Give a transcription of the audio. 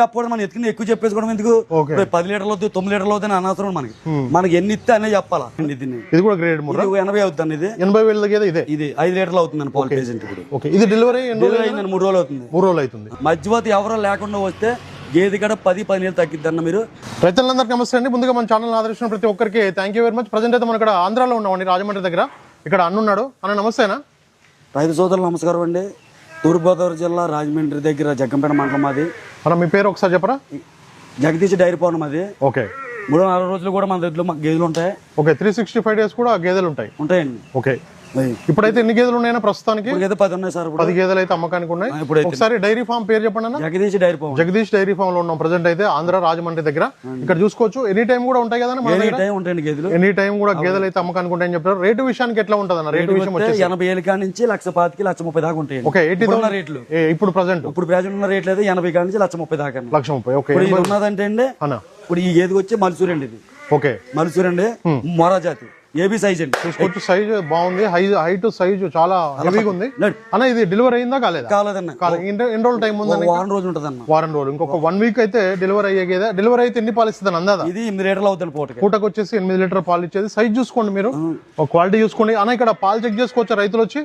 చెప్పకూడదు మనం ఎత్తుకుని ఎక్కువ చెప్పేసుకోవడం ఎందుకు? పది లీటర్లు అవుతుంది తొమ్మిది లీటర్లు అని అనవసరం మనకి. మనకి ఎన్ని ఇస్తే అనే చెప్పాలా? దీన్ని. ఇది కూడా గ్రేడ్ ఎనభై అవుతుంది ఇది. ఎనభై వేల ఇదే? ఇది ఐదు లీటర్లు అవుతుంది పాలు పేజెంట్ ఇప్పుడు. ఇది డెలివరీ అయిందని మూడు రోజులు అవుతుంది. మూడు రోజులు అవుతుంది. మధ్యవర్తి ఎవరో లేకుండా వస్తే గేదె కూడా పది పది నీళ్ళు తగ్గిద్దన్న మీరు. రైతులందరికీ నమస్తే అండి. ముందుగా మన ఛానల్ ఆదరించిన ప్రతి ఒక్కరికి thank you very much present అయితే మనం ఇక్కడ ఆంధ్రాలో ఉన్నామండి రాజమండ్రి దగ్గర. ఇక్కడ అన్న ఉన్నాడు. అన్న నమస్తేనా? రైతు సోదరులు నమస్కారం అండి. తూర్పుగోదావరి జిల్లా రాజమండ్రి దగ్గర జగ్గంపేట మండలం మాది. అన్న మీ పేరు ఒకసారి చెప్పరా? జగదీష్ డైరీ పౌర్ణం అది. ఓకే. మూడు నాలుగు రోజులు కూడా మన దగ్గర గేదెలు ఉంటాయి. Okay three sixty five days కూడా గేదెలు ఉంటాయి. ఉంటాయండి. ఓకే. ఇప్పుడైతే ఎన్ని గేదెలు ఉన్నాయన్నా ప్రస్తుతానికి? పది ఉన్నాయి సార్ ఇప్పుడు. పది గేదెలు అయితే అమ్మకానికి ఉన్నాయి. ఆ, ఇప్పుడైతే. ఒకసారి డైరీ ఫామ్ పేరు చెప్పండి అన్న. జగదీష్ డైరీ పౌర్ణం జగదీష్ డైరీ ఫామ్లో ఉన్నాం ప్రజెంట్ అయితే ఆంధ్ర రాజమండ్రి దగ్గర. ఇక్కడ చూసుకోవచ్చు. ఎనీ టైం కూడా ఉంటాయి కదా ఎనీ టైం ఉంటాయండి గేదెలు. ఎనీ టైం కూడా గేదెలు అయితే అమ్మకానికి ఉంటాయని చెప్తారు రేటు విషయానికి ఎట్లా ఉంటుంది అన్న? రేటు విషయం ఎనభై ఏళ్ళ కాడి నుంచి లక్ష పాతికి లక్ష ముప్పై దాకా ఉంటాయండి. ఓకే ఎయిటీ ఇప్పుడున్న రేట్లు. ఇప్పుడు ప్రజెంట్ ఇప్పుడు ప్రజెంట్ ఉన్న రేట్లు అయితే ఎనభై కాడి నుంచి లక్ష ముప్పై దాకా. లక్ష ముప్పై ఓకే. ఇప్పుడు ఉన్నదంటే అండి అన్న. ఇప్పుడు ఈ గేదెకి వచ్చి మల్సూర్ అండి ఇది. ఓకే. మల్సూర్ అండి మొరా జాతి. ఏబీ సైజ్ అండి. చూసుకోవచ్చు సైజ్ బాగుంది. హైట్ సైజ్ చాలా హెవీగా ఉంది. అన్న ఇది డెలివరీ అయిందా కాలేదా? కాలేదన్న. కాలేదు ఎన్ని రోజులు టైం ఒక వారం రోజులు ఉంటుంది అన్న వారం రోజులు. ఇంకొక వన్ వీక్ అయితే డెలివరీ అయ్యేదా. డెలివరీ అయితే ఎన్ని పాలు ఇస్తుంది అందాదా? ఇది ఎనిమిది లీటర్లు అవుతుంది పూటకి. పూటకు వచ్చేసి ఎనిమిది లీటర్ పాలు ఇచ్చేది. సైజ్ చూసుకోండి మీరు. ఒక క్వాలిటీ చూసుకోండి. అన్న ఇక్కడ పాలు చెక్ చేసుకోవచ్చా రైతులు వచ్చి